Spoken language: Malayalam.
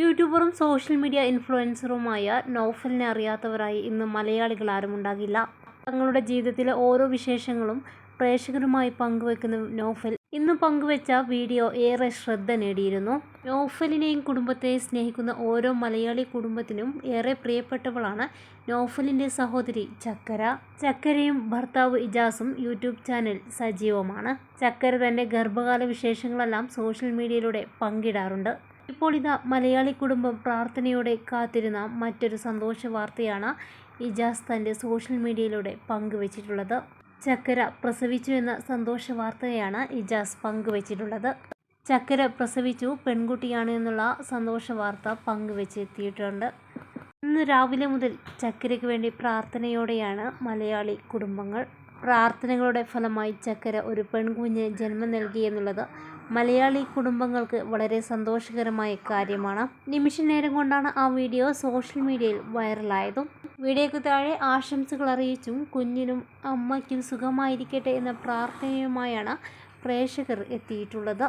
യൂട്യൂബറും സോഷ്യൽ മീഡിയ ഇൻഫ്ലുവൻസറുമായ നൗഫലിനെ അറിയാത്തവരായി ഇന്ന് മലയാളികൾ ആരുമുണ്ടാകില്ല തങ്ങളുടെ ജീവിതത്തിലെ ഓരോ വിശേഷങ്ങളും പ്രേക്ഷകരുമായി പങ്കുവെക്കുന്ന നോഫൽ ഇന്ന് പങ്കുവെച്ച വീഡിയോ ഏറെ ശ്രദ്ധ നേടിയിരുന്നു. നോഫലിനെയും കുടുംബത്തെയും സ്നേഹിക്കുന്ന ഓരോ മലയാളി കുടുംബത്തിനും ഏറെ പ്രിയപ്പെട്ടവളാണ് നോഫലിന്റെ സഹോദരി ചക്കര. ചക്കരയും ഭർത്താവ് ഇജാസും യൂട്യൂബ് ചാനൽ സജീവമാണ്. ചക്കര തന്റെ ഗർഭകാല വിശേഷങ്ങളെല്ലാം സോഷ്യൽ മീഡിയയിലൂടെ പങ്കിടാറുണ്ട്. ഇപ്പോൾ ഇതാ മലയാളി കുടുംബം പ്രാർത്ഥനയോടെ കാത്തിരുന്ന മറ്റൊരു സന്തോഷ വാർത്തയാണ് ഇജാസ് തന്റെ സോഷ്യൽ മീഡിയയിലൂടെ പങ്കുവച്ചിട്ടുള്ളത്. ചക്കര പ്രസവിച്ചു എന്ന സന്തോഷ വാർത്തയാണ് ഇജാസ് പങ്കുവച്ചിട്ടുള്ളത്. ചക്കര പ്രസവിച്ചു പെൺകുട്ടിയാണ് എന്നുള്ള സന്തോഷ വാർത്ത പങ്കുവച്ചെത്തിയിട്ടുണ്ട്. ഇന്ന് രാവിലെ മുതൽ ചക്കരയ്ക്ക് വേണ്ടി പ്രാർത്ഥനയോടെയാണ് മലയാളി കുടുംബങ്ങൾ. പ്രാർത്ഥനകളുടെ ഫലമായി ചക്കര ഒരു പെൺകുഞ്ഞ് ജന്മം നൽകി എന്നുള്ളത് മലയാളി കുടുംബങ്ങൾക്ക് വളരെ സന്തോഷകരമായ കാര്യമാണ്. നിമിഷ നേരം കൊണ്ടാണ് ആ വീഡിയോ സോഷ്യൽ മീഡിയയിൽ വൈറലായതും. വീഡിയോയ്ക്ക് താഴെ ആശംസകൾ അറിയിച്ചും കുഞ്ഞിനും അമ്മയ്ക്കും സുഖമായിരിക്കട്ടെ എന്ന പ്രാർത്ഥനയുമായാണ് പ്രേക്ഷകർ എത്തിയിട്ടുള്ളത്.